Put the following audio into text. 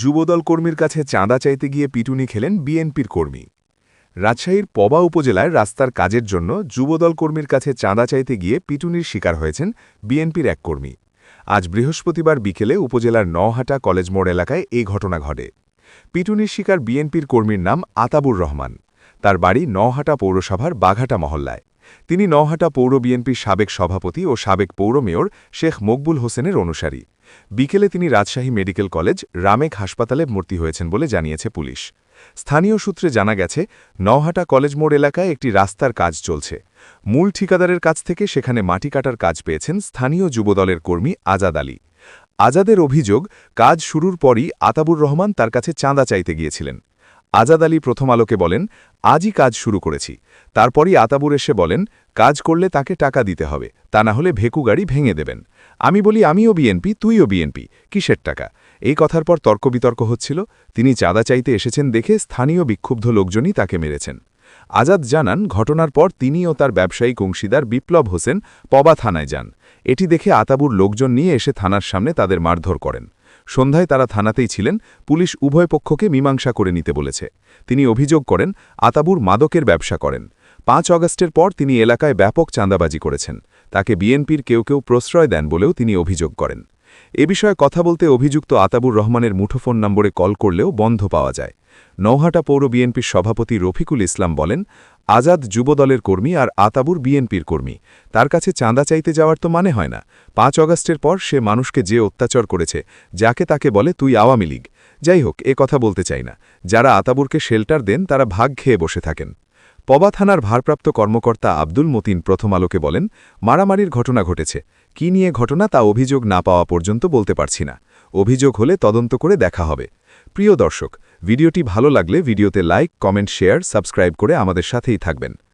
যুবদল কর্মীর কাছে চাঁদা চাইতে গিয়ে পিটুনি খেলেন বিএনপির কর্মী। রাজশাহীর পবা উপজেলায় রাস্তার কাজের জন্য যুবদল কর্মীর কাছে চাঁদা চাইতে গিয়ে পিটুনির শিকার হয়েছেন বিএনপির এক কর্মী। আজ বৃহস্পতিবার বিকেলে উপজেলার নওহাটা কলেজ মোড় এলাকায় এই ঘটনা ঘটে। পিটুনির শিকার বিএনপির কর্মীর নাম আতাবুর রহমান। তার বাড়ি নহাটা পৌরসভার বাঘাটা মহল্লায়। তিনি নহাটা পৌর বিএনপির সাবেক সভাপতি ও সাবেক পৌর মেয়র শেখ মকবুল হোসেনের অনুসারী। বিকেলে তিনি রাজশাহী মেডিকেল কলেজ, রামেক হাসপাতালে ভর্তি হয়েছেন বলে জানিয়েছে পুলিশ। স্থানীয় সূত্রে জানা গেছে, নওহাটা কলেজ মোড় এলাকায় একটি রাস্তার কাজ চলছে। মূল ঠিকাদারের কাছ থেকে সেখানে মাটি কাটার কাজ পেয়েছেন স্থানীয় যুবদলের কর্মী আজাদ আলী। আজাদের অভিযোগ, কাজ শুরুর পরই আতাবুর রহমান তার কাছে চাঁদা চাইতে গিয়েছিলেন। আজাদ আলী প্রথম আলোকে বলেন, আজই কাজ শুরু করেছি। তারপরই আতাবুর এসে বলেন, কাজ করলে তাকে টাকা দিতে হবে, তা না হলে ভেকু গাড়ি ভেঙে দেবেন। আমি বলি, আমিও বিএনপি, তুইও বিএনপি, কিসের টাকা? এই কথার পর তর্ক বিতর্ক হচ্ছিল, তিনি চাঁদা চাইতে এসেছেন দেখে স্থানীয় বিক্ষুব্ধ লোকজনই তাকে মেরেছেন। আজাদ জানান, ঘটনার পর তিনি ও তার ব্যবসায়িক অংশীদার বিপ্লব হোসেন পবা থানায় যান। এটি দেখে আতাবুর লোকজন নিয়ে এসে থানার সামনে তাদের মারধর করেন। সন্ধ্যায় তারা থানাতেই ছিলেন, পুলিশ উভয় পক্ষকে মীমাংসা করে নিতে বলেছে। তিনি অভিযোগ করেন, আতাবুর মাদকের ব্যবসা করেন। পাঁচ অগস্টের পর তিনি এলাকায় ব্যাপক চাঁদাবাজি করেছেন। তাকে বিএনপির কেউ কেউ প্রশ্রয় দেন বলেও তিনি অভিযোগ করেন। এ বিষয়ে কথা বলতে অভিযুক্ত আতাবুর রহমানের মুঠোফোন নম্বরে কল করলেও বন্ধ পাওয়া যায়। নৌহাটা পৌর বিএনপির সভাপতি রফিকুল ইসলাম বলেন, আজাদ যুবদলের কর্মী আর আতাবুর বিএনপির কর্মী। তার কাছে চাঁদা চাইতে যাওয়ার তো মানে হয় না। পাঁচ অগাস্টের পর সে মানুষকে যে অত্যাচার করেছে, যাকে তাকে বলে তুই আওয়ামী লীগ। যাই হোক, এ কথা বলতে চাই না। যারা আতাবুরকে শেল্টার দেন, তারা ভাগ খেয়ে বসে থাকেন। পবা থানার ভারপ্রাপ্ত কর্মকর্তা আব্দুল মতিন প্রথম আলোকে বলেন, মারামারির ঘটনা ঘটেছে। কি নিয়ে ঘটনা তা অভিযোগ না পাওয়া পর্যন্ত বলতে পারছি না। অভিযোগ হলে তদন্ত করে দেখা হবে। প্রিয় দর্শক, ভিডিওটি ভালো লাগলে ভিডিওতে লাইক, কমেন্ট, শেয়ার, সাবস্ক্রাইব করে আমাদের সাথেই থাকবেন।